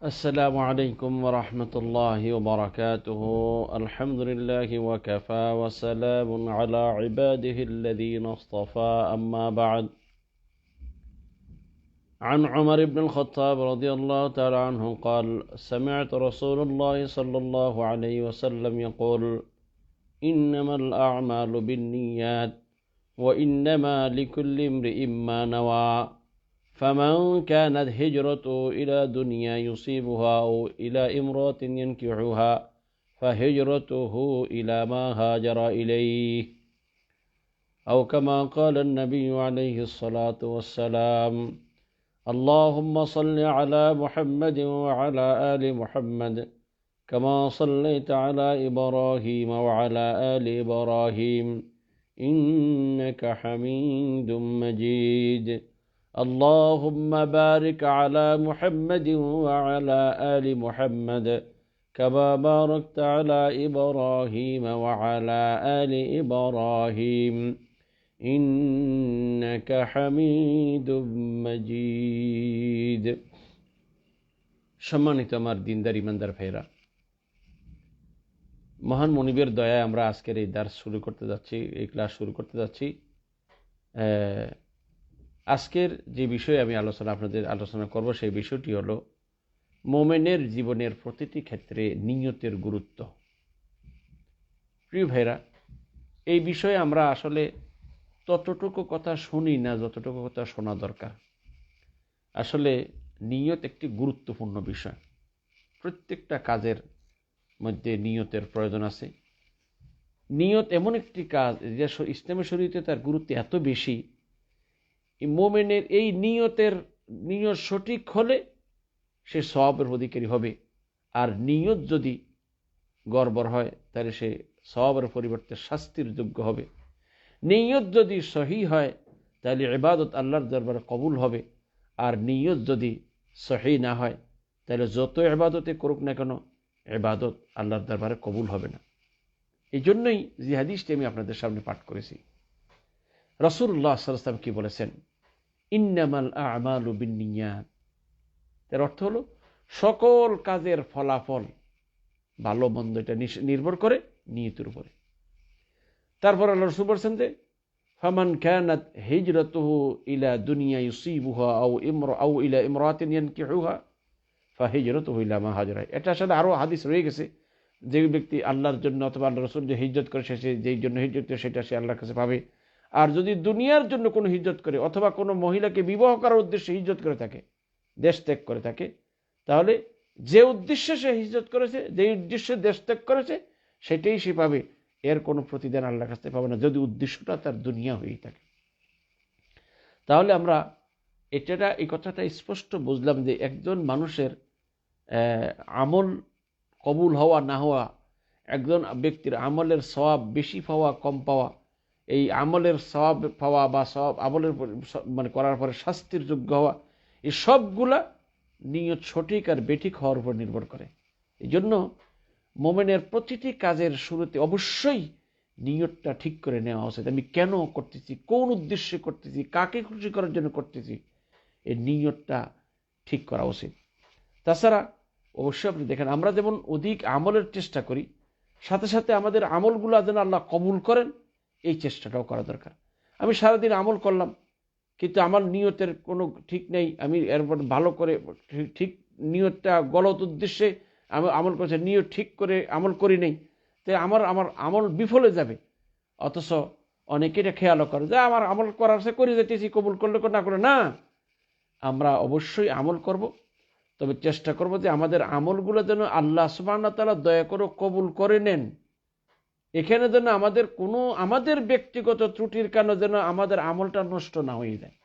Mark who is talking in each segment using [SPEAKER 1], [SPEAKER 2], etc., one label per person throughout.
[SPEAKER 1] السلام عليكم ورحمة الله وبركاته. الحمد لله وكفى وسلام على عباده الذين اصطفى. أما بعد عن عمر بن الخطاب رضي الله تعالى عنه قال سمعت رسول الله صلى الله عليه وسلم يقول إنما الأعمال بالنيات وإنما لكل امرئ ما نوى. فمن كانت هجرته إلى دنيا يصيبها أو إلى امرأة ينكحها فهجرته إلى ما هاجر إليه. أو كما قال النبي عليه الصلاة والسلام اللهم صل على محمد وعلى آل محمد كما صليت على إبراهيم وعلى آل إبراهيم إنك حميد مجيد. اللهم بارك على محمد وعلى آل محمد كما باركت على إبراهيم وعلى آل إبراهيم إنك حميد مجيد সম্মানিত আমার দিনদার ইমানদার ভাইরা মহান মনিবের দয়ায় আমরা আজকের এই দার শুরু করতে যাচ্ছি এই ক্লাস শুরু করতে যাচ্ছি আজকের যে বিষয়ে আমি আলোচনা আপনাদের আলোচনা করব, সেই বিষয়টি হলো মোমেনের জীবনের প্রতিটি ক্ষেত্রে নিয়তের গুরুত্ব। প্রিয় ভাইরা এই বিষয়ে আমরা আসলে ততটুকু কথা শুনি না, যতটুকু কথা শোনা দরকার। আসলে নিয়ত একটি গুরুত্বপূর্ণ বিষয়। প্রত্যেকটা কাজের মধ্যে নিয়তের প্রয়োজন আছে। নিয়ত এমন একটি কাজ, যে ইসলামের শরীরে তার গুরুত্ব এত বেশি মোমেনের এই নিয়তের, নিয়ত সঠিক হলে সে সবের অধিকারী হবে। আর নিয়ত যদি গড়বড় হয়, তাহলে সে সবের পরিবর্তে শাস্তির যোগ্য হবে। নিয়ত যদি সহি হয়, তাহলে ইবাদত আল্লাহর দরবারে কবুল হবে। আর নিয়ত যদি সহি না হয়, তাহলে যত এবাদতে করুক না কেন এবাদত আল্লাহর দরবারে কবুল হবে না। এই জন্যই জিহাদিসটি আমি আপনাদের সামনে পাঠ করেছি। রসুল্লাহ সাল্লাম কি বলেছেন? ইন্নামাল আমাল তার অর্থ হলো, সকল কাজের ফলাফল ভালো, মন্দ, এটা নির্ভর করে নিয়তের উপরে। তারপর আল্লাহ রসুল বলছেন যে, ফামান কানাত হিজরতুহু ইলা দুনিয়া ইউসিবুহা আও ইমর আও ইলা ইমরাতিন ইয়ানকিহুহা ফা হিজরতুহু ইলা মা হাজরা এটা আসলে আরও হাদিস রয়ে গেছে, যে ব্যক্তি আল্লাহর জন্য অথবা আল্লাহ রসুল যে হিজরত করে, সে যেই জন্য হিজরত সেটা সে আল্লাহর কাছে পাবে। আর যদি দুনিয়ার জন্য কোনো হিজরত করে অথবা কোনো মহিলাকে বিবাহ করার উদ্দেশ্যে হিজরত করে থাকে, দেশ ত্যাগ করে থাকে, তাহলে যে উদ্দেশ্যে সে হিজরত করেছে, যে উদ্দেশ্যে দেশ ত্যাগ করেছে, সেটাই সে পাবে। এর কোনো প্রতিদান আল্লাহর কাছে পাবে না, যদি উদ্দেশ্যটা তার দুনিয়া হয়েই থাকে। তাহলে আমরা এটা এই কথাটা স্পষ্ট বুঝলাম যে একজন মানুষের আমল কবুল হওয়া না হওয়া, একজন ব্যক্তির আমলের স্বভাব বেশি পাওয়া, কম পাওয়া এই আমলের স্বভাব পাওয়া বা সব আমলের মানে করার পরে শাস্তির যোগ্য হওয়া, এই সবগুলা নিয়ত সঠিক আর বেঠিক হওয়ার উপর নির্ভর করে। এই জন্য মোমেনের প্রতিটি কাজের শুরুতে অবশ্যই নিয়তটা ঠিক করে নেওয়া উচিত। আমি কেন করতেছি, কোন উদ্দেশ্যে করতেছি, কাকে খুশি করার জন্য করতেছি, এই নিয়তটা ঠিক করা উচিত। তাছাড়া অবশ্যই আপনি দেখেন, আমরা যেমন অধিক আমলের চেষ্টা করি, সাথে সাথে আমাদের আমলগুলো যেন আল্লাহ কবুল করেন এই চেষ্টাটাও করা দরকার। আমি সারাদিন আমল করলাম, কিন্তু আমার নিয়তের কোনো ঠিক নেই। আমি এরপর ভালো করে ঠিক নিয়তটা, গলত উদ্দেশ্যে আমি আমল করছে, নিয়ত ঠিক করে আমল করি নেই। তাই আমার আমার আমল বিফলে যাবে। অথচ অনেকে এটা খেয়ালও করে যে, আমার আমল করার সে করে যেতেছি, কবুল করলে না করে না। আমরা অবশ্যই আমল করব, তবে চেষ্টা করব যে আমাদের আমলগুলো যেন আল্লাহ সুবাহ তালা দয়া করে কবুল করে নেন। এখানে যেন আমাদের কোনো আমাদের ব্যক্তিগত ত্রুটির কারণে যেন আমাদের আমলটা নষ্ট না হয়ে যায়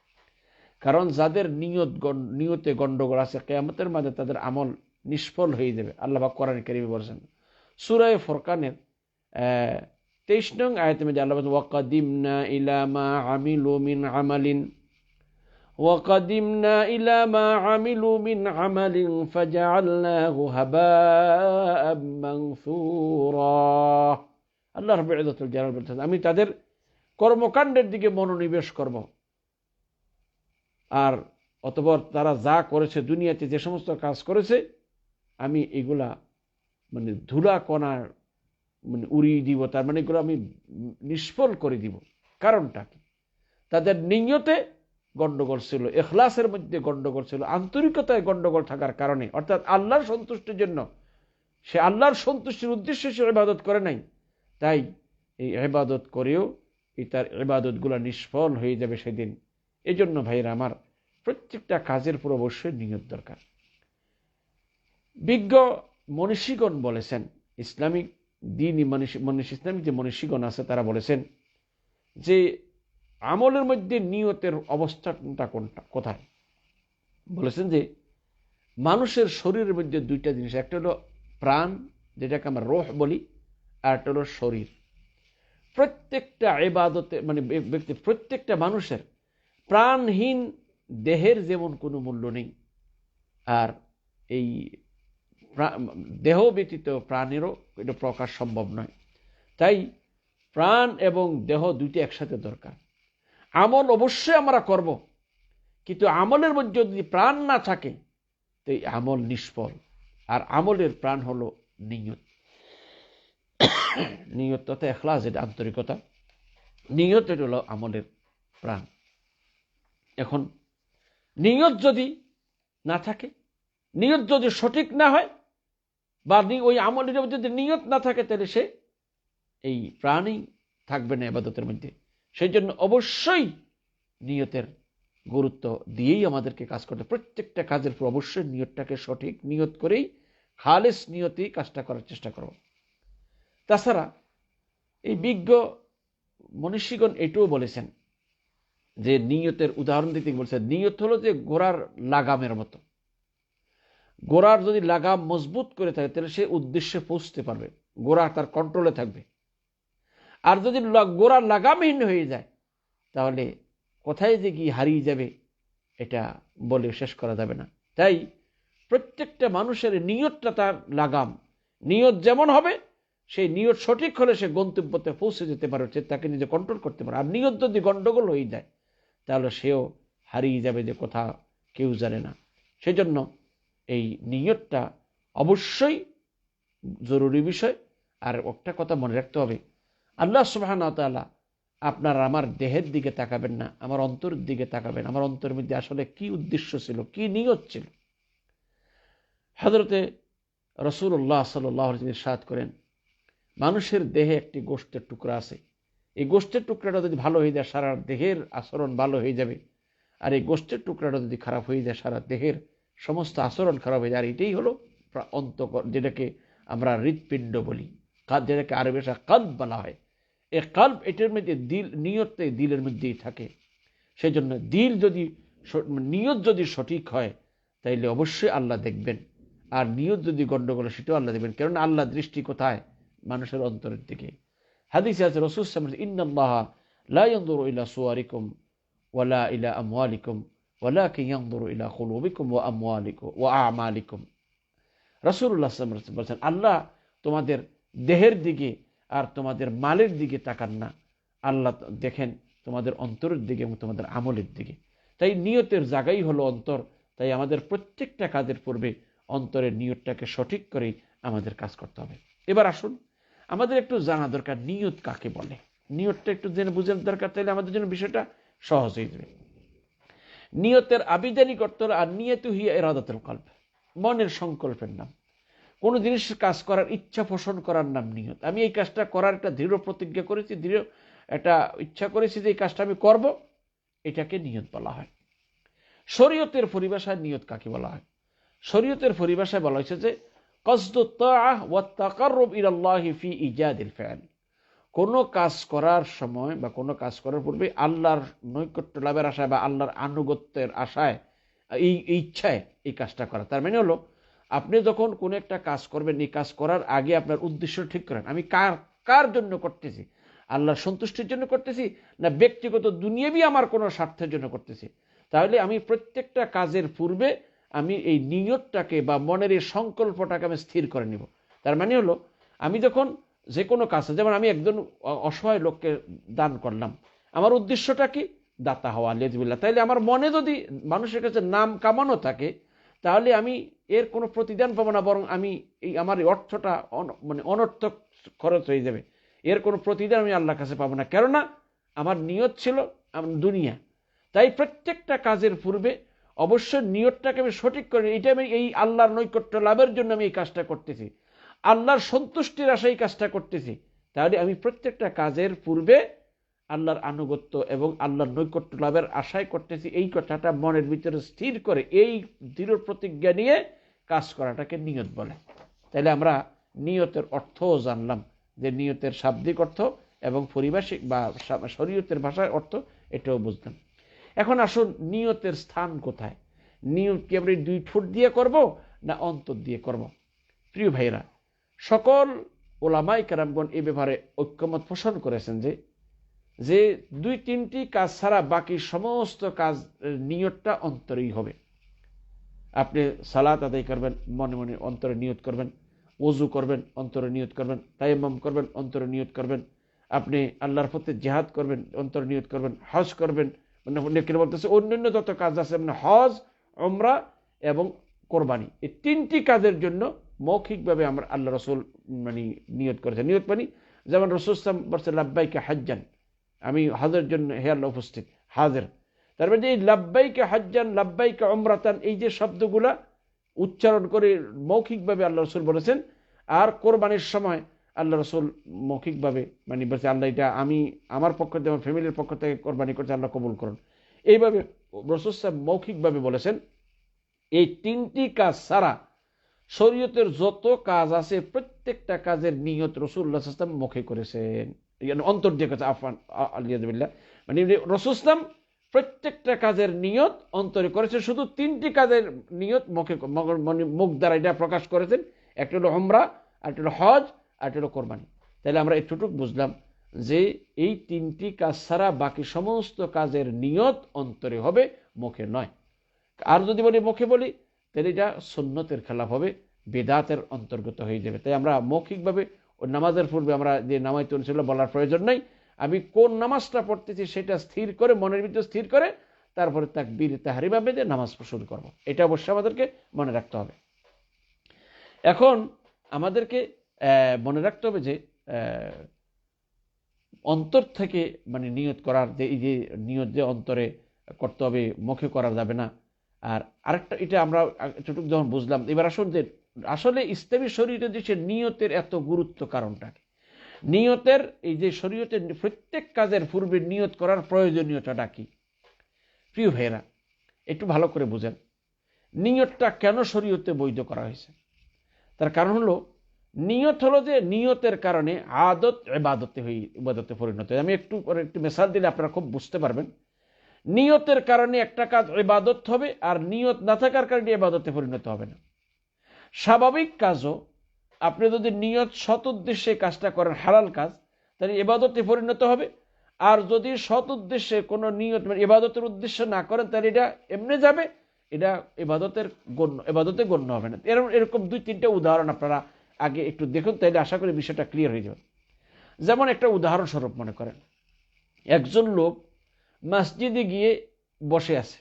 [SPEAKER 1] কারণ যাদের নিয়ত নিয়তে গণ্ডগোল আছে কেয়ামতের মাঝে তাদের আমল নিষ্ফল হয়ে যাবে আল্লাহ কোরআন করিমে বলছেন সুরায় ফরকানের তেইশ নং আয়তে মধ্যে আল্লাহ ওয়াকাদিমনা ইলামা আমিলু মিন আমালিন وقدمنا إلى ما عملوا من عمل فجعلناه هباء منثورا আল্লাহ রব ইজতুল জালাল বলছেন আমি তাদের কর্মকাণ্ডের দিকে মনোনিবেশ করব। আর অতপর তারা যা করেছে, দুনিয়াতে যে সমস্ত কাজ করেছে, আমি এগুলা মানে ধুলা কণার মানে উড়িয়ে দিব, তার মানে এগুলো আমি নিষ্ফল করে দিব। কারণটা কি? তাদের নিয়তে গণ্ডগোল ছিল এখলাসের মধ্যে গন্ডগোল ছিল, আন্তরিকতায় গন্ডগোল থাকার কারণে। অর্থাৎ আল্লাহর সন্তুষ্টির জন্য। সে আল্লাহর সন্তুষ্টির উদ্দেশ্যে সে ইবাদত করে নাই। তাই এই ইবাদত করেও এই তার ইবাদতগুলো নিষ্ফল হয়ে যাবে সেদিন। এই জন্য ভাইরা আমার প্রত্যেকটা কাজের পর অবশ্যই নিয়ত দরকার। বিজ্ঞ মনীষীগণ বলেছেন, ইসলামিক দিন মনীষী ইসলামিক যে মনীষীগণ আছে তারা বলেছেন যে আমলের মধ্যে নিয়তের অবস্থাটা কোনটা, কোথায়? বলেছেন যে মানুষের শরীরের মধ্যে দুইটা জিনিস, একটা হলো প্রাণ, যেটাকে আমরা রোহ বলি আর একটা হলো শরীর। প্রত্যেকটা এবাদতে মানে ব্যক্তি, প্রত্যেকটা মানুষের প্রাণহীন দেহের যেমন কোনো মূল্য নেই, আর এই দেহ ব্যতীত প্রাণেরও এটা প্রকাশ সম্ভব নয়। তাই প্রাণ এবং দেহ দুইটি একসাথে দরকার। আমল অবশ্যই আমরা করব, কিন্তু আমলের মধ্যে যদি প্রাণ না থাকে, তো আমল নিষ্ফল। আর আমলের প্রাণ হলো নিয়ত। নিয়ত তথা এখলাস, এটা আন্তরিকতা। নিয়ত এটা হলো আমলের প্রাণ। এখন, নিয়ত যদি না থাকে, নিয়ত যদি সঠিক না হয়, বা ওই আমলের যদি নিয়ত না থাকে, তাহলে সে এই প্রাণই থাকবে না এবাদতের মধ্যে। সেই জন্য অবশ্যই নিয়তের গুরুত্ব দিয়েই আমাদেরকে কাজ করতে প্রত্যেকটা কাজের পর অবশ্যই নিয়তটাকে সঠিক নিয়ত করেই, খালেস নিয়তেই কাজটা করার চেষ্টা করব। তাছাড়া এই বিজ্ঞ মনীষীগণ এটাও বলেছেন যে নিয়তের উদাহরণ দিতে বলছেন, নিয়ত হলো যে গোড়ার লাগামের মতো। গোড়ার যদি লাগাম মজবুত করে থাকে, তাহলে সে উদ্দেশ্যে পৌঁছতে পারবে গোড়া তার কন্ট্রোলে থাকবে। আর যদি গোড়া লাগামহীন হয়ে যায়, তাহলে কোথায় যে কি হারিয়ে যাবে, এটা বলে শেষ করা যাবে না। তাই প্রত্যেকটা মানুষের নিয়তটা তার লাগাম। নিয়ত যেমন হবে সেই নিয়ত সঠিক হলে সে গন্তব্যতে পৌঁছে যেতে পারে, সে তাকে নিজে কন্ট্রোল করতে পারে। আর নিয়ত যদি গণ্ডগোল হয়ে যায়, তাহলে সেও হারিয়ে যাবে যে কথা কেউ জানে না। সেজন্য এই নিয়তটা অবশ্যই জরুরি বিষয়। আর একটা কথা মনে রাখতে হবে, আল্লাহ সুবাহানতালা আপনার আমার দেহের দিকে তাকাবেন না, আমার অন্তরের দিকে তাকাবেন আমার অন্তরের মধ্যে আসলে কি উদ্দেশ্য ছিল, কি নিয়ত ছিল? হজরতে রসুল্লাহ সাল্লাহ সাদ করেন মানুষের দেহে একটি গোষ্ঠের টুকরা আছে। এই গোষ্ঠের টুকরাটা যদি ভালো হয়ে যায়, সারা দেহের আচরণ ভালো হয়ে যাবে। আর এই গোষ্ঠের টুকরাটা যদি খারাপ হয়ে যায়, সারা দেহের সমস্ত আচরণ খারাপ হয়ে যায়। আর এটাই হলো অন্ত যেটাকে আমরা হৃৎপিণ্ড বলি। কাদ যেটাকে আরও বেশা কাদ বলা হয়। এ কাল্প এটার মধ্যে দিল, নিয়তে দিলের মধ্যেই থাকে। সেই জন্য দিল যদি নিয়ত যদি সঠিক হয়, তাইলে অবশ্যই আল্লাহ দেখবেন। আর নিয়ত যদি গণ্ডগোল সেটাও আল্লাহ দেখবেন। কেননা আল্লাহ দৃষ্টি কোথায়? মানুষের অন্তরের দিকে। হাদিস আছে, রসুল ইন্নাল্লাহ ইলা সুয়ারিকুম ওয়ালা ইলা আমওয়ালিকুম ওয়ালাকিন ইয়ানজুরু ইলা আমালিকুম রাসূলুল্লাহ সাল্লাল্লাহু বলছেন, আল্লাহ তোমাদের দেহের দিকে আর তোমাদের মালের দিকে তাকান না। আল্লাহ দেখেন তোমাদের অন্তরের দিকে এবং তোমাদের আমলের দিকে। তাই নিয়তের জায়গাই হলো অন্তর। তাই আমাদের প্রত্যেকটা কাজের পূর্বে অন্তরের নিয়তটাকে সঠিক করেই আমাদের কাজ করতে হবে। এবার আসুন আমাদের একটু জানা দরকার, নিয়ত কাকে বলে? নিয়তটা একটু জেনে বুঝার দরকার তাহলে আমাদের জন্য বিষয়টা সহজ হয়ে যাবে। নিয়তের আবিদানি করতে হলে আর নিয়ত হিয়া এরাদাতুল কল্প মনের সংকল্পের নাম। কোনো জিনিস কাজ করার ইচ্ছা পোষণ করার নাম নিয়ত। আমি এই কাজটা করার একটা দৃঢ় প্রতিজ্ঞা করেছি, দৃঢ় একটা ইচ্ছা করেছি যে এই কাজটা আমি করব, এটাকে নিয়ত বলা হয়। শরীয়তের পরিভাষায় নিয়ত কাকে বলা হয়? শরীয়তের পরিভাষায় বলা হয়েছে যে ফি ইজাদিল ফ্যান কোনো কাজ করার সময় বা কোনো কাজ করার পূর্বে আল্লাহর নৈকট্য লাভের আশায় বা আল্লাহর আনুগত্যের আশায়, এই ইচ্ছায় এই কাজটা করা। তার মানে হলো, আপনি যখন কোনো একটা কাজ করবেন, এই কাজ করার আগে আপনার উদ্দেশ্য ঠিক করেন। আমি কার কার জন্য করতেছি? আল্লাহর সন্তুষ্টির জন্য করতেছি না ব্যক্তিগত দুনিয়াবি আমার কোনো স্বার্থের জন্য করতেছি? তাহলে আমি প্রত্যেকটা কাজের পূর্বে আমি এই নিয়তটাকে বা মনের এই সংকল্পটাকে আমি স্থির করে নিব। তার মানে হলো, আমি যখন যে কোনো কাজ, যেমন আমি একজন অসহায় লোককে দান করলাম, আমার উদ্দেশ্যটা কি? দাতা হওয়া, লেজবিল্লা। তাইলে আমার মনে যদি মানুষের কাছে নাম কামানো থাকে, তাহলে আমি এর কোনো প্রতিদান পাবো না, বরং আমি এই আমার অর্থটা মানে অনর্থক খরচ হয়ে যাবে। এর কোনো প্রতিদান আমি আল্লাহর কাছে পাবো না। কেননা, আমার নিয়ত ছিল দুনিয়া। তাই প্রত্যেকটা কাজের পূর্বে অবশ্যই নিয়তটাকে আমি সঠিক করে এটা আমি এই আল্লাহর নৈকট্য লাভের জন্য আমি এই কাজটা করতেছি। আল্লাহর সন্তুষ্টির আশায় এই কাজটা করতেছি। তাহলে আমি প্রত্যেকটা কাজের পূর্বে আল্লাহর আনুগত্য এবং আল্লাহর নৈকট্য লাভের আশায় করতেছি। এই কথাটা মনের ভিতরে স্থির করে এই দৃঢ় প্রতিজ্ঞা নিয়ে কাজ করাটাকে নিয়ত বলে। তাহলে আমরা নিয়তের অর্থও জানলাম যে নিয়তের শাব্দিক অর্থ এবং পরিভাষিক বা শরীয়তের ভাষার অর্থ, এটাও বুঝলাম। এখন আসুন, নিয়তের স্থান কোথায়? নিয়ত কি আমরা দুই ঠোঁট দিয়ে করব, না অন্তর দিয়ে করব? প্রিয় ভাইরা সকল ওলামাই কারামগণ এ ব্যাপারে ঐক্যমত পোষণ করেছেন যে যে দুই তিনটি কাজ ছাড়া বাকি সমস্ত কাজ নিয়তটা অন্তরেই হবে। আপনি সালাত আদায় করবেন, মনে মনে অন্তরে নিয়ত করবেন ওজু করবেন, অন্তরে নিয়ত করবেন তাইমাম করবেন, অন্তরে নিয়ত করবেন। আপনি আল্লাহর পথে জেহাদ করবেন, অন্তরে নিয়ত করবেন, হজ করবেন মানে অনেকে বলতেছে? অন্যান্য যত কাজ আছে মানে হজ ওমরা এবং কোরবানি। এই তিনটি কাজের জন্য মৌখিকভাবে আমরা আল্লাহ রসুল মানে নিয়ত করেছে। নিয়ত মানে যেমন রসুলাম বলছে লাব্বাইকে হাজ্জান। আমি হজের জন্য হে আল্লাহ উপস্থিত, হাজের। তারপরে যে এই লাব্বাইকে হাজ্জান, লাব্বাইকে অমরাতান এই যে শব্দগুলা উচ্চারণ করে মৌখিকভাবে আল্লাহ রসুল বলেছেন, আর কোরবানির সময় আল্লাহ রসুল মৌখিকভাবে মানে বলছে, আল্লাহ এটা আমি, আমার পক্ষ থেকে, আমার ফ্যামিলির পক্ষ থেকে কোরবানি করছে, আল্লাহ কবুল করুন। এইভাবে রসুল সাহেব মৌখিকভাবে বলেছেন, এই তিনটি কাজ ছাড়া শরীয়তের যত কাজ আছে, প্রত্যেকটা কাজের নিয়ত রসুল্লাহ ইসলাম মুখে করেছেন। অন্তর দিয়ে কাছে আফান আলিয়াদিল্লা মানে রসুলাম প্রত্যেকটা কাজের নিয়ত অন্তরে করেছে শুধু তিনটি কাজের নিয়ত মুখে, মুখ দ্বারা এটা প্রকাশ করেছেন। একটা হলো হমরা একটা হলো হজ আর হলো কোরবানি। তাহলে আমরা এতটুকু বুঝলাম যে এই তিনটি কাজ ছাড়া বাকি সমস্ত কাজের নিয়ত অন্তরে হবে, মুখে নয়। আর যদি বলি মুখে বলি তাহলে এটা সুন্নতের খেলাফ হবে, বেদাতের অন্তর্গত হয়ে যাবে। তাই আমরা মৌখিকভাবে নামাজের পূর্বে আমরা যে নামাজ ছিল বলার প্রয়োজন নাই। আমি কোন নামাজটা পড়তেছি সেটা স্থির করে, মনের ভিতরে স্থির করে, তারপরে তাক বীর তাহারিমা বেঁধে নামাজ শুরু করব। এটা অবশ্যই আমাদেরকে মনে রাখতে হবে। এখন আমাদেরকে মনে রাখতে হবে যে অন্তর থেকে মানে নিয়ত করার যে, এই যে নিয়ত যে অন্তরে করতে হবে, মুখে করা যাবে না। আর আরেকটা, এটা আমরা এতটুকু যখন বুঝলাম, এবার আসুন যে, আসলে ইসলামী শরীরে যে সে নিয়তের এত গুরুত্ব কারণটাকে। নিয়তের, এই যে শরীয়তের প্রত্যেক কাজের পূর্বে নিয়ত করার প্রয়োজনীয়তাটা কি? প্রিয় ভাইয়েরা, একটু ভালো করে বুঝেন। নিয়তটা কেন শরীয়তে বৈধ করা হয়েছে? তার কারণ হলো নিয়ত হলো যে নিয়তের কারণে আদত এবাদতে হয়ে ইবাদতে পরিণত হয় আমি একটু একটু মেসাল দিলে আপনারা খুব বুঝতে পারবেন। নিয়তের কারণে একটা কাজ ইবাদত হবে আর নিয়ত না থাকার কারণে এবাদতে পরিণত হবে না। স্বাভাবিক কাজও আপনি যদি নিয়ত সৎ উদ্দেশ্যে কাজটা করেন, হালাল কাজ, তাহলে এবাদতে পরিণত হবে। আর যদি সৎ উদ্দেশ্যে কোনো নিয়ত মানে এবাদতের উদ্দেশ্য না করেন, তাহলে এটা এমনি যাবে, এটা এবাদতের গণ্য এবাদতে গণ্য হবে না। এরকম এরকম দুই তিনটা উদাহরণ আপনারা আগে একটু দেখুন তাহলে আশা করি বিষয়টা ক্লিয়ার হয়ে যাবে। যেমন একটা উদাহরণস্বরূপ মনে করেন, একজন লোক মসজিদে গিয়ে বসে আছে।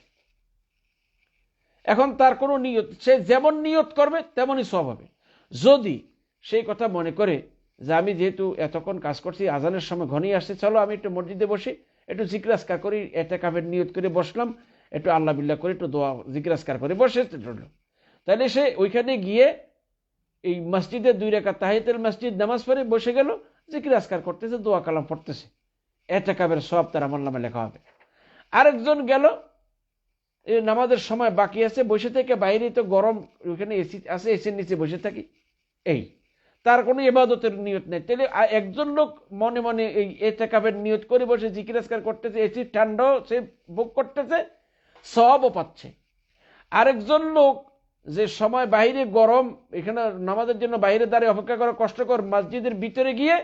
[SPEAKER 1] এখন তার কোনো নিয়ত, সে যেমন নিয়ত করবে, তেমনই সব হবে। যদি সেই কথা মনে করে যে আমি যেহেতু এতক্ষণ কাজ করছি, আজানের সময় ঘনিয়ে আসছে, চলো আমি একটু মসজিদে বসি, একটু জিজ্ঞাসকার করি এতে কাপের নিয়ত করে বসলাম, একটু আল্লাহ বিল্লাহ করে একটু দোয়া জিজ্ঞাসকার করে বসে তাহলে সে ওইখানে গিয়ে এই মসজিদে দুই রেখা তাহিতের মসজিদ নামাজ পড়ে বসে গেল, জিকির আসকার করতেছে, দোয়া কালাম পড়তেছে। এতে কাবের সব তার আমল লেখা হবে। আরেকজন গেল এই নামাজের সময় বাকি আছে, বসে থেকে বাইরে তো গরম ওইখানে এসি আছে এসির নিচে বসে থাকি। এই, তার কোনো ইবাদতের নিয়ত নেই। তাহলে একজন লোক মনে মনে এই এতে কাবের নিয়ত করে বসে জিকির আসকার করতেছে এসি ঠান্ডাও সে ভোগ করতেছে সবও পাচ্ছে। আরেকজন লোক যে সময় বাইরে গরম, এখানে নামাজের জন্য বাইরে দাঁড়িয়ে অপেক্ষা করা কষ্টকর, মসজিদের ভিতরে গিয়ে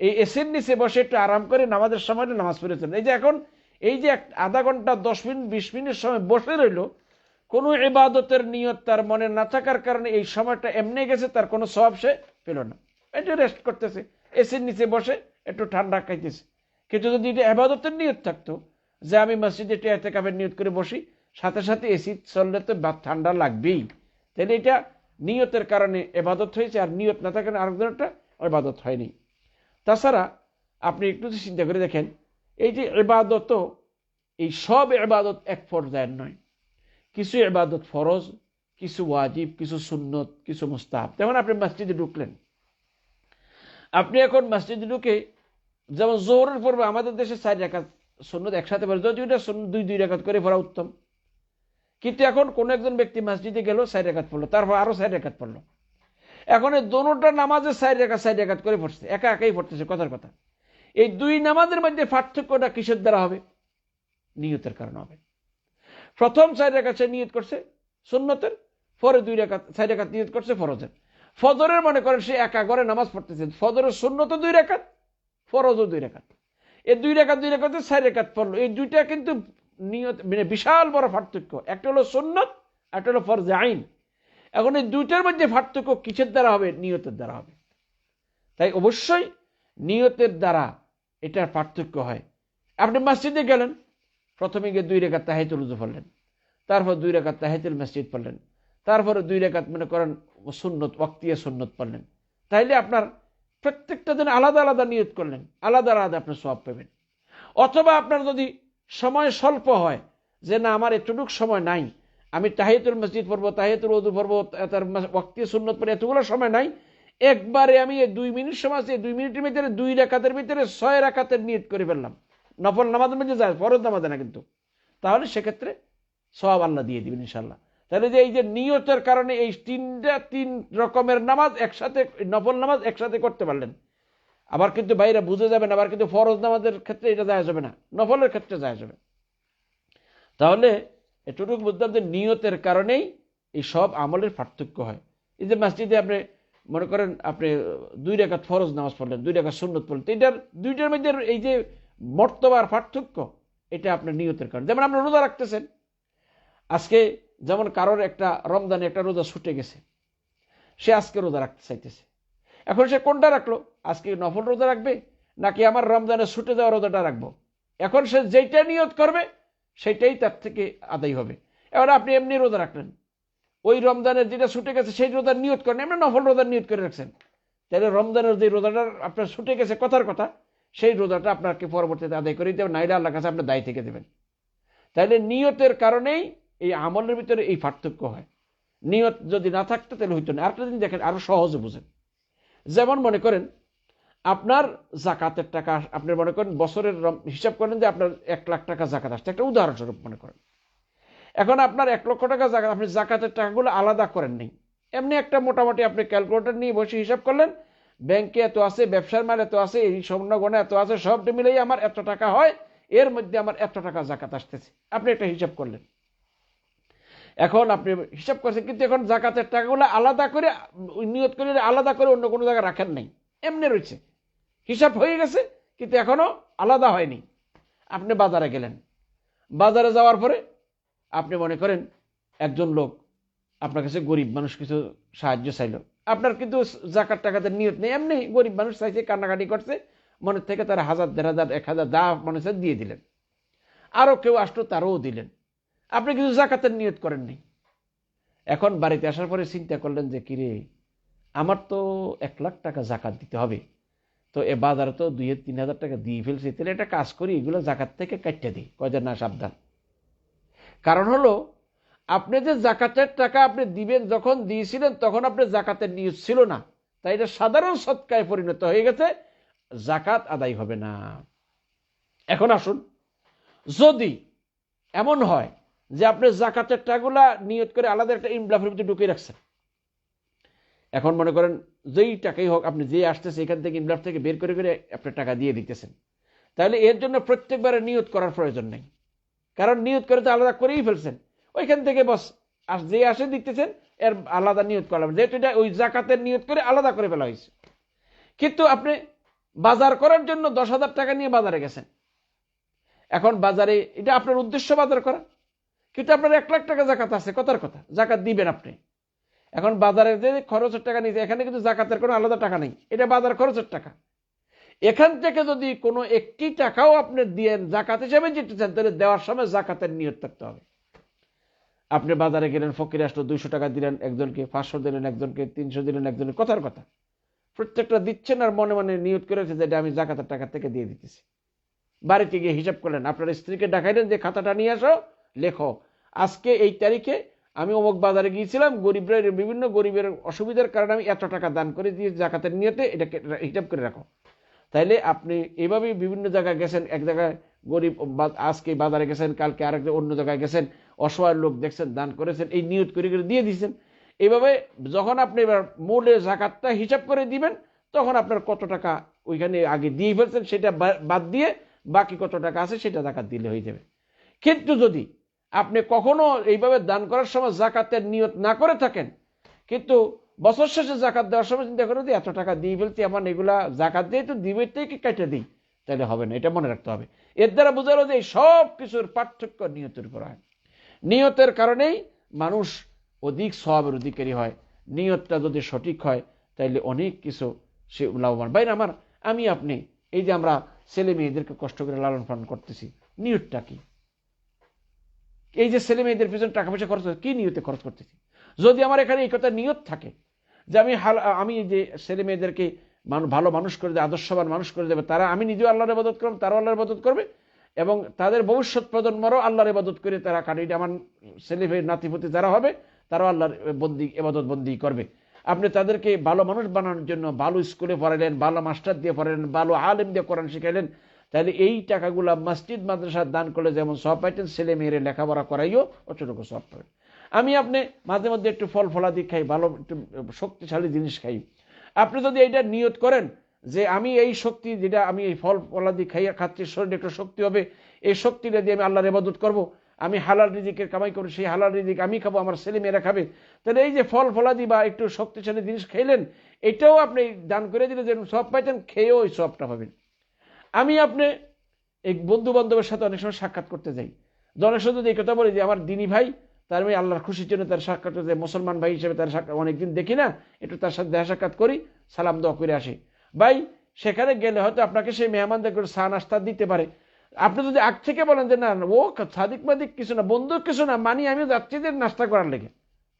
[SPEAKER 1] এই এসির নিচে বসে একটু আরাম করে নামাজের সময় নামাজ পড়েছেন এই যে এখন, এই যে আধা ঘণ্টা, দশ মিনিট, বিশ মিনিট সময় বসে রইল, কোনো ইবাদতের নিয়ত তার মনে না থাকার কারণে এই সময়টা এমনি গেছে, তার কোনো সব সে পেল না। একটু রেস্ট করতেছে এসির নিচে বসে একটু ঠান্ডা খাইতেছে। কিন্তু যদি এটা এবাদতের নিয়ত থাকতো, যে আমি মসজিদে একটু এতে কাপের নিয়ত করে বসি সাথে সাথে এসি চললে তো বা ঠান্ডা লাগবেই। তাহলে এটা নিয়তের কারণে এবাদত হয়েছে, আর নিয়ত না থাকার আরেকজনটা এবাদত হয়নি। তাছাড়া আপনি একটু চিন্তা করে দেখেন, এই যে এবাদত, এই সব এবাদত এক পর্যায়ের নয়। কিছু এবাদত ফরজ, কিছু ওয়াজিব, কিছু সুন্নত, কিছু মুস্তাহাব। যেমন আপনি মসজিদে ঢুকলেন। আপনি এখন মসজিদে ঢুকে, যেমন জোহরের পূর্বে আমাদের দেশে চার রেখাত সুন্নত একসাথে পড়ে, যদি দুই দুই রেখাত করে পড়া উত্তম। কিন্তু এখন কোন একজন ব্যক্তি মসজিদে গেল, চার রেখাত পড়ল, তারপর আরও চার রেখাত পড়ল। এখন এই দোনোটা নামাজে চার রেখা, চার রেখাত করে পড়ছে, একা একাই পড়তেছে, কথার কথা। এই দুই নামাজের মধ্যে পার্থক্যটা কিসের দ্বারা হবে? নিয়তের কারণে হবে। প্রথম চার রেখা সে নিয়ত করছে সুন্নতের, পরে দুই রেখা, চার রেখাত নিয়ত করছে ফরজের। ফজরের মনে করেন সে একা করে নামাজ পড়তেছে, ফজরের শূন্যত দুই রেখাত, ফরজও দুই রেখাত। এই দুই রেখাত, দুই রেখাতে চার রেখাত পড়ল। এই দুইটা কিন্তু নিয়ত মানে বিশাল বড় পার্থক্য। একটা হলো সুন্নত, একটা হলো ফরজে আইন। এখন এই দুইটার মধ্যে পার্থক্য কিসের দ্বারা হবে? নিয়তের দ্বারা হবে। তাই অবশ্যই নিয়তের দ্বারা এটার পার্থক্য হয়। আপনি মসজিদে গেলেন, প্রথমে গিয়ে দুই রেখাত তাহিতুল উজু পড়লেন। তারপর দুই রেখাত তাহিতুল মসজিদ পড়লেন। তারপরে দুই রেখাত মনে করেন সুন্নত, ওয়াক্তিয়া সুন্নত পড়লেন। তাইলে আপনার প্রত্যেকটা দিন আলাদা আলাদা নিয়ত করলেন। আলাদা আলাদা আপনি সব পাবেন। অথবা আপনার যদি সময় স্বল্প হয়, যে না, আমার এতটুক সময় নাই। আমি তাহিতুল মসজিদ পড়ব তাহিতুল উদু পড়ব, তার ওয়াক্তিয়া সুন্নত পড়ব এতগুলো সময় নাই। একবারে আমি দুই মিনিট সময় আছে দুই মিনিটের ভিতরে দুই রেখাতের ভিতরে ছয় রেখাতের নিয়ত করে ফেললাম। নফল নামাজের মধ্যে যায়, ফরজ নামাজে না কিন্তু। তাহলে সেক্ষেত্রে সব আল্লাহ দিয়ে দিবেন ইনশাল্লাহ তাহলে যে এই যে নিয়তের কারণে এই তিনটা তিন রকমের নামাজ একসাথে, নফল নামাজ একসাথে করতে পারলেন। আবার কিন্তু বাইরে বুঝে যাবেন, আবার কিন্তু ফরজ নামাজের ক্ষেত্রে এটা যায় যাবে না। নফলের ক্ষেত্রে যায় যাবে তাহলে এটুকু বুঝতাম যে নিয়তের কারণেই এই সব আমলের পার্থক্য হয়। এই যে মসজিদে আপনি মনে করেন আপনি দুই রেখা ফরজ নামাজ পড়লেন, দুই রেখা সুন্নত পড়লেন এটার দুইটার মধ্যে এই যে মর্তবার পার্থক্য, এটা আপনার নিয়তের কারণে। যেমন আপনি রোজা রাখতেছেন, আজকে যেমন কারোর একটা রমজানে একটা রোজা ছুটে গেছে, সে আজকে রোজা রাখতে চাইতেছে। এখন সে কোনটা রাখল? আজকে নফল রোজা রাখবে? নাকি আমার রমজানে ছুটে যাওয়া রোজাটা রাখব? এখন সে যেইটা নিয়ত করবে, সেটাই তার থেকে আদায় হবে। এবার আপনি এমনি রোজা রাখলেন। ওই রমজানের যেটা ছুটে গেছে, সেই রোজার নিয়ত করেন। এমনি নফল রোজার নিয়ত করে রাখছেন। তাহলে রমজানের যে রোজাটা আপনার ছুটে গেছে, কথার কথা, সেই রোজাটা আপনাকে পরবর্তীতে আদায় করে দেবেন নাইলে আল্লাহ কাছে আপনার দায়ী থেকে দেবেন। তাহলে নিয়তের কারণেই এই আমলের ভিতরে এই পার্থক্য হয়। নিয়ত যদি না থাকতো, তাহলে হইতো না। আরেকটা দিন দেখেন, আরও সহজে বুঝেন। যেমন মনে করেন, আপনার জাকাতের টাকা, আপনি মনে করেন বছরের হিসাব করেন যে আপনার এক লাখ টাকা জাকাত আসছে। একটা উদাহরণস্বরূপ মনে করেন। এখন আপনার এক লক্ষ টাকা জাকাত, আপনি জাকাতের টাকাগুলো আলাদা করেন নেই। এমনি একটা মোটামুটি আপনি ক্যালকুলেটর নিয়ে বসে হিসাব করলেন, ব্যাংকে এত আছে, ব্যবসার মাল এত আছে, এই স্বর্ণগণে এত আছে, সবটা মিলেই আমার এত টাকা হয়, এর মধ্যে আমার এত টাকা জাকাত আসতেছে। আপনি একটা হিসাব করলেন। এখন আপনি হিসাব করছেন, কিন্তু এখন জাকাতের টাকাগুলো আলাদা করে, নিয়ত করে আলাদা করে অন্য কোনো জায়গায় রাখেন নাই। এমনি রয়েছে। হিসাব হয়ে গেছে, কিন্তু এখনও আলাদা হয়নি। আপনি বাজারে গেলেন। বাজারে যাওয়ার পরে আপনি মনে করেন, একজন লোক আপনার কাছে গরিব মানুষ কিছু সাহায্য চাইল। আপনার কিন্তু জাকাত টাকাতে নিয়ত নেই, এমনি গরিব মানুষ চাইছে, কান্নাকাটি করছে, মনের থেকে তারা হাজার, দেড় হাজার, এক হাজার দা মানুষের দিয়ে দিলেন। আরও কেউ আসলো, তারও দিলেন। আপনি কিছু জাকাতের নিয়ত করেননি এখন বাড়িতে আসার পরে চিন্তা করলেন যে, কিরে, আমার তো এক লাখ টাকা জাকাত দিতে হবে। তো এ বাজারে তো দুই তিন হাজার টাকা দিয়ে ফেলছি। তাহলে একটা কাজ করি, এগুলো জাকাত থেকে কাটতে দিই। কয়জন না, সাবধান। কারণ হলো, আপনি যে জাকাতের টাকা আপনি দিবেন, যখন দিয়েছিলেন, তখন আপনি জাকাতের নিউজ ছিল না। তাই এটা সাধারণ সৎকায় পরিণত হয়ে গেছে, জাকাত আদায় হবে না। এখন আসুন, যদি এমন হয় যে আপনি জাকাতের টাকাগুলা নিয়ত করে আলাদা একটা ইমলাফের ভিতরে ঢুকিয়ে রাখছেন। এখন মনে করেন যেই টাকাই হোক, আপনি যে আসতেছে এখান থেকে ইমলাফ থেকে বের করে করে আপনি টাকা দিয়ে দিতেছেন। তাহলে এর জন্য প্রত্যেকবারে নিয়ত করার প্রয়োজন নেই। কারণ নিয়ত করে তো আলাদা করেই ফেলছেন। ওইখান থেকে বস যে আসে দিতেছেন, এর আলাদা নিয়ত করলাম। যেহেতু এটা ওই জাকাতের নিয়ত করে আলাদা করে ফেলা হয়েছে। কিন্তু আপনি বাজার করার জন্য দশ হাজার টাকা নিয়ে বাজারে গেছেন। এখন বাজারে, এটা আপনার উদ্দেশ্য বাজার করা। কিন্তু আপনার এক লাখ টাকা জাকাত আছে, কথার কথা, জাকাত দিবেন আপনি। এখন বাজারে যে খরচের টাকা নিয়েছে, এখানে কিন্তু জাকাতের কোনো আলাদা টাকা নেই, এটা বাজার খরচের টাকা। এখান থেকে যদি কোনো একটি টাকাও আপনি দিয়েন, জাকাত হিসেবে যেতে চান, তাহলে দেওয়ার সময় জাকাতের নিয়ত থাকতে হবে। আপনি বাজারে গেলেন, ফকিরে আসলো, দুইশো টাকা দিলেন একজনকে, পাঁচশো দিলেন একজনকে, তিনশো দিলেন একজনকে, কথার কথা। প্রত্যেকটা দিচ্ছেন আর মনে মনে নিয়োগ করেছে যে আমি জাকাতের টাকা থেকে দিয়ে দিতেছি। বাড়িতে গিয়ে হিসাব করলেন, আপনার স্ত্রীকে দেখাইলেন যে, খাতাটা নিয়ে আসো লেখো। আজকে এই তারিখে আমি অমুক বাজারে গিয়েছিলাম, গরিবরা, বিভিন্ন গরিবের অসুবিধার কারণে আমি এত টাকা দান করে দিয়ে জাকাতের নিয়তে এটাকে হিসাব করে রাখো। তাইলে আপনি এভাবেই বিভিন্ন জায়গায় গেছেন, এক জায়গায় গরিব আজকে বাজারে গেছেন, কালকে আরেক অন্য জায়গায় গেছেন, অসহায় লোক দেখছেন, দান করেছেন, এই নিয়ত করে করে দিয়ে দিয়েছেন। এইভাবে যখন আপনি এবার মূলে জাকাতটা হিসাব করে দিবেন, তখন আপনার কত টাকা ওইখানে আগে দিয়ে ফেলছেন সেটা বাদ দিয়ে বাকি কত টাকা আছে সেটা জাকাত দিলে হয়ে যাবে। কিন্তু যদি আপনি কখনো এইভাবে দান করার সময় জাকাতের নিয়ত না করে থাকেন। কিন্তু বছর শেষে জাকাত দেওয়ার সময় চিন্তা করে এত টাকা দিয়ে ফেলছি, আমার এগুলা জাকাত দিয়ে তো দিবে কি কেটে দিই? তাহলে হবে না, এটা মনে রাখতে হবে। এর দ্বারা বোঝালো যে সব কিছুর পার্থক্য নিয়তের উপর হয়। নিয়তের কারণেই মানুষ অধিক স্বভাবের অধিকারী হয়। নিয়তটা যদি সঠিক হয়, তাইলে অনেক কিছু সে লাভবান। বাইরে আমার, আমি আপনি, এই যে আমরা ছেলে মেয়েদেরকে কষ্ট করে লালন পালন করতেছি, নিয়তটা কি? এই যে ছেলে মেয়েদের পিছনে টাকা পয়সা খরচ কি নিয়তে খরচ করতেছি? যদি আমার এখানে এই কথা নিয়ত থাকে, যে আমি হাল, আমি যে ছেলে মেয়েদেরকে ভালো মানুষ করে দেবে, আদর্শবান মানুষ করে দেবে, তারা, আমি নিজেও আল্লাহর ইবাদত করব, তারাও আল্লাহর ইবাদত করবে, এবং তাদের ভবিষ্যৎ প্রজন্মরও আল্লাহর ইবাদত করে তারা কাটিয়ে আমার ছেলে মেয়ের নাতিপতি যারা হবে, তারাও আল্লাহর বন্দি এবাদত বন্দি করবে। আপনি তাদেরকে ভালো মানুষ বানানোর জন্য ভালো স্কুলে পড়াইলেন ভালো মাস্টার দিয়ে পড়াইলেন ভালো আলেম দিয়ে কোরআন শিখাইলেন তাহলে এই টাকাগুলা মসজিদ মাদ্রাসার দান করলে যেমন সব পাইতেন, ছেলে মেয়েরে লেখাপড়া করাইও অতটুকু সব পাবেন। আমি আপনি মাঝে মধ্যে একটু ফল ফলাদি খাই, ভালো একটু শক্তিশালী জিনিস খাই। আপনি যদি এইটা নিয়ত করেন যে আমি এই শক্তি যেটা আমি এই ফল ফলাদি খাইয়া খাচ্ছি, শরীরে একটু শক্তি হবে, এই শক্তিটা দিয়ে আমি আল্লাহর এবাদত করব, আমি হালাল রিজিকের কামাই করি সেই হালাল রিজিক আমি খাব, আমার ছেলে মেয়েরা খাবে। তাহলে এই যে ফল ফলাদি বা একটু শক্তিশালী জিনিস খাইলেন, এটাও আপনি দান করে দিলে যে সব পাইতেন, খেয়েও ওই সবটা পাবেন। আমি আপনি এই বন্ধু বান্ধবের সাথে অনেক সময় সাক্ষাৎ করতে যাই। সময় যদি এই কথা বলি যে, আমার দিনী ভাই, তার আমি আল্লাহর খুশির জন্য তার সাক্ষাৎ যে মুসলমান ভাই হিসেবে তার সাক্ষাৎ, অনেকদিন দেখি না, একটু তার সাথে দেখা সাক্ষাৎ করি, সালাম দোয়া করে আসি। ভাই, সেখানে গেলে হয়তো আপনাকে সেই মেহমানদের করে চা নাস্তা দিতে পারে। আপনি যদি আগ থেকে বলেন যে, না ও সাদিক মাদিক কিছু না বন্ধু কিছু না, মানি আমি যাচ্ছি যে নাস্তা করার লেগে।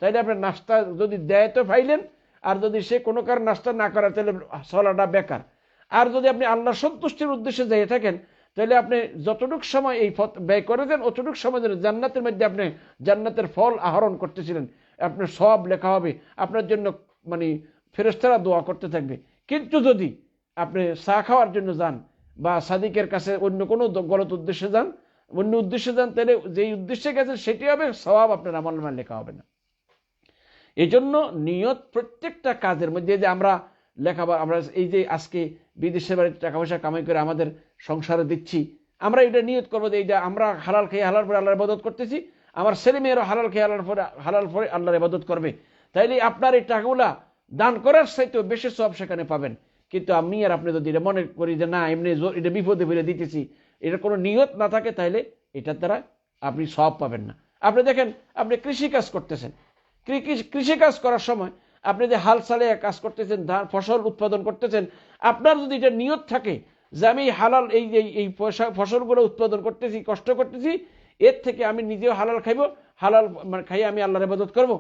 [SPEAKER 1] তাইলে আপনার নাস্তা যদি দেয় তো ফাইলেন, আর যদি সে কোনো কারণ নাস্তা না করে তাহলে সলাটা বেকার। আর যদি আপনি আল্লাহ সন্তুষ্টির উদ্দেশ্যে যাই থাকেন, তাহলে আপনি যতটুক সময় এই ব্যয় করে দেন, অতটুক সময় যেন জান্নাতের মধ্যে আপনি জান্নাতের ফল আহরণ করতেছিলেন। আপনার সব লেখা হবে, আপনার জন্য মানে ফেরেস্তারা দোয়া করতে থাকবে। কিন্তু যদি আপনি চা খাওয়ার জন্য যান বা সাদিকের কাছে অন্য কোনো গলত উদ্দেশ্যে যান, অন্য উদ্দেশ্যে যান, তাহলে যেই উদ্দেশ্যে গেছেন সেটি হবে সবাব আপনার আমল লেখা হবে না। এই জন্য নিয়ত প্রত্যেকটা কাজের মধ্যে যে আমরা লেখা আমরা এই যে আজকে বিদেশের বাড়িতে টাকা পয়সা কামাই করে আমাদের সংসারে দিচ্ছি। আমরা এটা নিয়ত করব যে এইটা আমরা হালাল খেয়ে হালাল পরে আল্লাহর ইবাদত করতেছি, আমার ছেলে মেয়েরও হালাল খেয়ে হালাল পরে হালাল পরে আল্লাহর ইবাদত করবে। তাইলে আপনার এই টাকাগুলা দান করার সাইতেও বেশি সব সেখানে পাবেন। কিন্তু আমি আর আপনি যদি এটা মনে করি যে না, এমনি এটা বিপদে ফিরে দিতেছি এটা কোনো নিয়ত না থাকে তাহলে এটার দ্বারা আপনি সব পাবেন না। আপনি দেখেন, আপনি কৃষিকাজ করতেছেন। কৃষি কৃষিকাজ করার সময় আপনি যে হাল সালে কাজ করতেছেন, ধান, ফসল উৎপাদন করতেছেন, আপনার যদি এটা নিয়ত থাকে যে আমি হালাল এই যে, এই পয়সা, ফসলগুলো উৎপাদন করতেছি, কষ্ট করতেছি, এর থেকে আমি নিজেও হালাল খাইব, হালাল মানে খাইয়ে আমি আল্লাহর ইবাদত করব।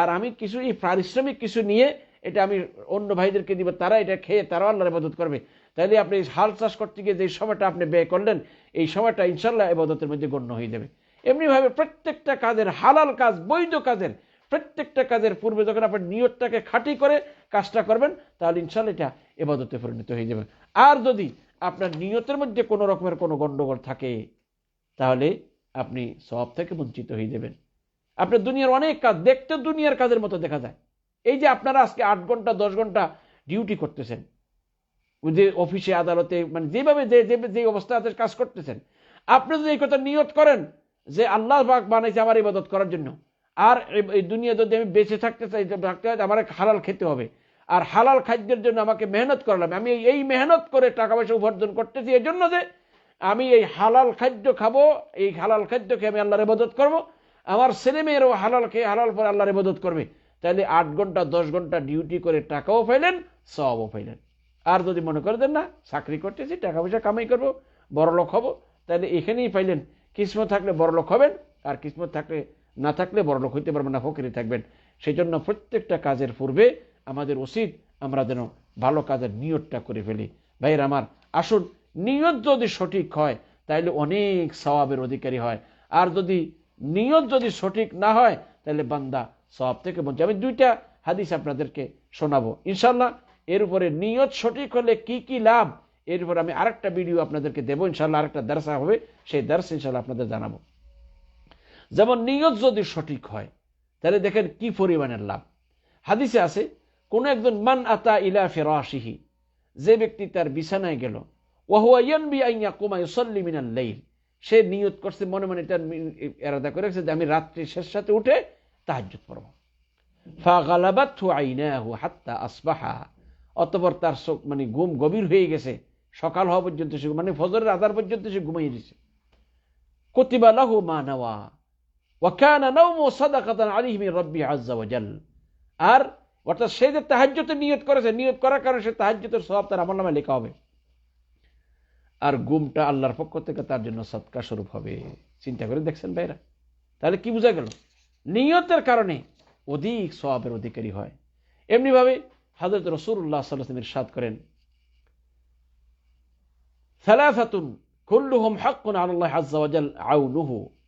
[SPEAKER 1] আর আমি কিছু, এই পারিশ্রমিক কিছু নিয়ে এটা আমি অন্য ভাইদেরকে দিব, তারা এটা খেয়ে তারাও আল্লাহর ইবাদত করবে। তাহলে আপনি হাল চাষ করতে গিয়ে যে সময়টা আপনি ব্যয় করলেন, এই সময়টা ইনশাল্লাহ ইবাদতের মধ্যে গণ্য হয়ে যাবে। এমনিভাবে প্রত্যেকটা কাজের হালাল কাজ, বৈধ কাজের প্রত্যেকটা কাজের পূর্বে যখন আপনার নিয়তটাকে খাঁটি করে কাজটা করবেন, তাহলে ইনশাল্লাহ এটা এবাদতে পরিণত হয়ে যাবে। আর যদি আপনার নিয়তের মধ্যে কোনো রকমের কোনো গণ্ডগোল থাকে, তাহলে আপনি সব থেকে বঞ্চিত হয়ে যাবেন। আপনার দুনিয়ার অনেক কাজ দেখতে দুনিয়ার কাজের মতো দেখা যায়। এই যে আপনারা আজকে আট ঘণ্টা, দশ ঘণ্টা ডিউটি করতেছেন যে অফিসে, আদালতে মানে যেভাবে যে যে অবস্থাতে কাজ করতেছেন, আপনি যদি এই কথা নিয়ত করেন যে আল্লাহ বানাইছে আমার ইবাদত করার জন্য আর এই দুনিয়া যদি আমি বেঁচে থাকতে চাই থাকতে হয়, আমার হালাল খেতে হবে। আর হালাল খাদ্যের জন্য আমাকে মেহনত করালাম। আমি এই মেহনত করে টাকা পয়সা উপার্জন করতেছি এই জন্য যে আমি এই হালাল খাদ্য খাব, এই হালাল খাদ্য খেয়ে আমি আল্লাহর ইবাদত করব। আমার ছেলে মেয়েরও হালাল খেয়ে হালাল পরে আল্লাহর ইবাদত করবে। তাহলে আট ঘণ্টা, দশ ঘণ্টা ডিউটি করে টাকাও পাইলেন সবও পাইলেন। আর যদি মনে করে দেন না, চাকরি করতেছি, টাকা পয়সা কামাই করব বড় লোক হব তাহলে এখানেই পাইলেন। কিসমত থাকলে বড়লোক হবেন, আর কিসমত থাকলে না থাকলে বড় লোক হইতে পারবেন না, ফকিরি থাকবেন। সেই জন্য প্রত্যেকটা কাজের পূর্বে আমাদের উচিত আমরা যেন ভালো কাজের নিয়তটা করে ফেলি। ভাইয়ের আমার, আসুন, নিয়ত যদি সঠিক হয় তাহলে অনেক সওয়াবের অধিকারী হয়। আর যদি নিয়ত যদি সঠিক না হয় তাহলে বান্দা সওয়াব থেকে বঞ্চিত। আমি দুইটা হাদিস আপনাদেরকে শোনাবো। ইনশাল্লাহ এর উপরে নিয়ত সঠিক হলে কি কি লাভ, এর উপর আমি আরেকটা ভিডিও আপনাদেরকে দেবো। ইনশাল্লাহ আরেকটা দার্সা হবে, সেই দার্স ইনশাল্লাহ আপনাদের জানাব। যেমন নিয়ত যদি সঠিক হয়, তাহলে দেখেন কি পরিমাণের লাভ। হাদিসে আছে, কোন একজন মান আতা ইলা ফেরাশিহি, যে ব্যক্তি তার বিছানায় গেল লাইল, সে নিয়ত করছে, মনে মনে এটা এরাদা করে যে আমি রাত্রি শেষ সাথে উঠে তাহাজ্জুদ পড়ব। ফাগালাবাতহু আইনাহু হাত্তা আসবাহা, অতপর তার চোখ মানে ঘুম গভীর হয়ে গেছে, সকাল হওয়া পর্যন্ত সে মানে ফজরের আধার পর্যন্ত সে ঘুমাইয়ে দিছে। কতিবা লাহু মা নাওয়া আর অর্থাৎ সে যে তাহাজ্জুতে নিয়ত করেছে করার কারণে সে তাহাজ্জুতের সওয়াব তার আমলনামায় লেখা হবে। আর গুমটা আল্লাহর পক্ষ থেকে তার জন্য সৎকার স্বরূপ হবে। চিন্তা করে দেখছেন ভাইরা? তাহলে কি বোঝা গেল? নিয়তের কারণে অধিক সওয়াবের অধিকারী হয়। এমনিভাবে হাজরত রসুল্লাহ সাল্লামের সাদ করেন সালাফাতুন কুল্লুহুম হাক্কুন আল্লাহ আউনুহু।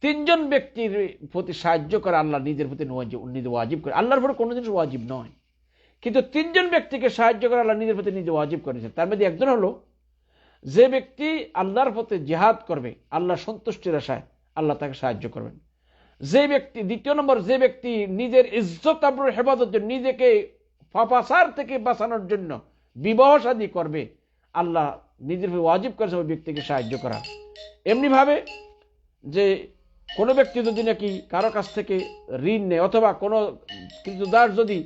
[SPEAKER 1] তিনজন ব্যক্তির প্রতি সাহায্য করে আল্লাহ নিজের প্রতি নিজে ওয়াজিব করে। আল্লাহর প্রতি কোনো জিনিস ওয়াজিব নয়। কিন্তু তিনজন ব্যক্তিকে সাহায্য করে আল্লাহ নিজের প্রতি নিজে ওয়াজিব করেছেন। তার মধ্যে একজন হলো, যে ব্যক্তি আল্লাহর পথে জেহাদ করবে, আল্লাহ সন্তুষ্টির আশায় আল্লাহ তাকে সাহায্য করবেন। যে ব্যক্তি দ্বিতীয় নম্বর, যে ব্যক্তি নিজের ইজ্জত আবরুর হেফাজত জন্য, নিজেকে ফাফাসার থেকে বাঁচানোর জন্য বিবাহ শাদী করবে, আল্লাহ নিজের ওয়াজিব করেছে ওই ব্যক্তিকে সাহায্য করা। এমনিভাবে যে কোনো ব্যক্তি যদি নাকি কারও কাছ থেকে ঋণ নেয়, অথবা কোনো কৃতদার যদি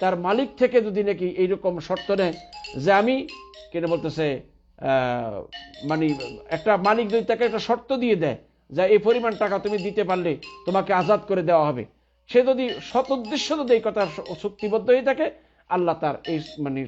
[SPEAKER 1] তার মালিক থেকে যদি নাকি এইরকম শর্ত নেয় যে আমি, কেন বলতেছে মানে একটা মালিক যদি তাকে একটা শর্ত দিয়ে দেয় যে এই পরিমাণ টাকা তুমি দিতে পারলে তোমাকে আজাদ করে দেওয়া হবে, সে যদি সৎ উদ্দেশ্য যদি এই কথা চুক্তিবদ্ধ হয়ে থাকে, আল্লাহ তার এই মানে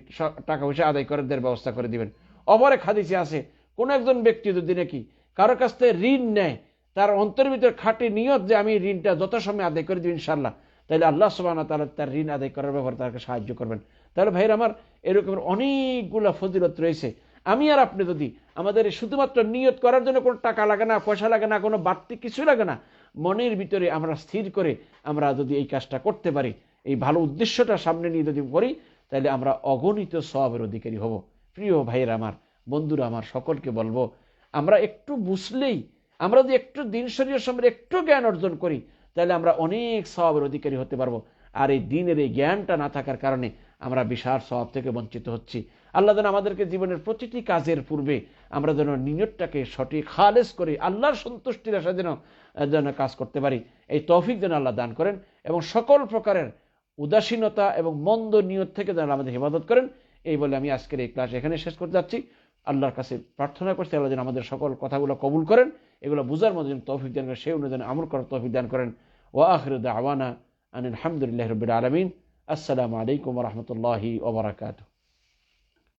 [SPEAKER 1] টাকা পয়সা আদায় করে দেওয়ার ব্যবস্থা করে দিবেন। অপরে খাদিসে আছে, কোন একজন ব্যক্তি যদি নাকি কারও কাছ থেকে ঋণ নেয় তার অন্তর ভিতরে খাটে নিয়ত যে আমি ঋণটা যত সময় আদায় করে দিব ইনশাল্লাহ তাহলে আল্লাহ সুবাহ তাহলে তার ঋণ আদায় করার ব্যাপারে তাকে সাহায্য করবেন। তাহলে ভাইয়ের আমার এরকম অনেকগুলো ফজিলত রয়েছে। আমি আর আপনি যদি আমাদের শুধুমাত্র নিয়ত করার জন্য কোনো টাকা লাগে না, পয়সা লাগে না, কোনো বাড়তি কিছু লাগে না, মনের ভিতরে আমরা স্থির করে আমরা যদি এই কাজটা করতে পারি, এই ভালো উদ্দেশ্যটা সামনে নিয়ে যদি করি, তাহলে আমরা অগণিত সবের অধিকারী হব। প্রিয় ভাইয়ের আমার, বন্ধুরা আমার, সকলকে বলব, আমরা একটু বুঝলেই আমরা যদি একটু দিন শরীরের সম্পর্কে একটু জ্ঞান অর্জন করি, তাহলে আমরা অনেক স্বভাবের অধিকারী হতে পারব। আর এই দিনের এই জ্ঞানটা না থাকার কারণে আমরা বিশাল স্বভাব থেকে বঞ্চিত হচ্ছি। আল্লাহ যেন আমাদেরকে জীবনের প্রতিটি কাজের পূর্বে আমরা যেন নিয়তটাকে সঠিক, খালেস করে আল্লাহর সন্তুষ্টির আশা যেন যেন কাজ করতে পারি, এই তৌফিক যেন আল্লাহ দান করেন এবং সকল প্রকারের উদাসীনতা এবং মন্দ নিয়ত থেকে যেন আমাদের হেফাজত করেন। এই বলে আমি আজকের এই ক্লাস এখানে শেষ করতে যাচ্ছি। আল্লাহর কাছে প্রার্থনা করছি, আল্লাহ যেন আমাদের সকল কথাগুলো কবুল করেন। এগুলো বুঝার মধ্যে যেন তৌফিক দান করেন, সেই অনুযায়ী আমল করার তৌফিক দান করেন। ও আখির আওয়ানা আন আলহামদুলিল্লাহ রবিল আলমিন। আসসালামু আলাইকুম রহমতুল্লাহি ওবরাকাতু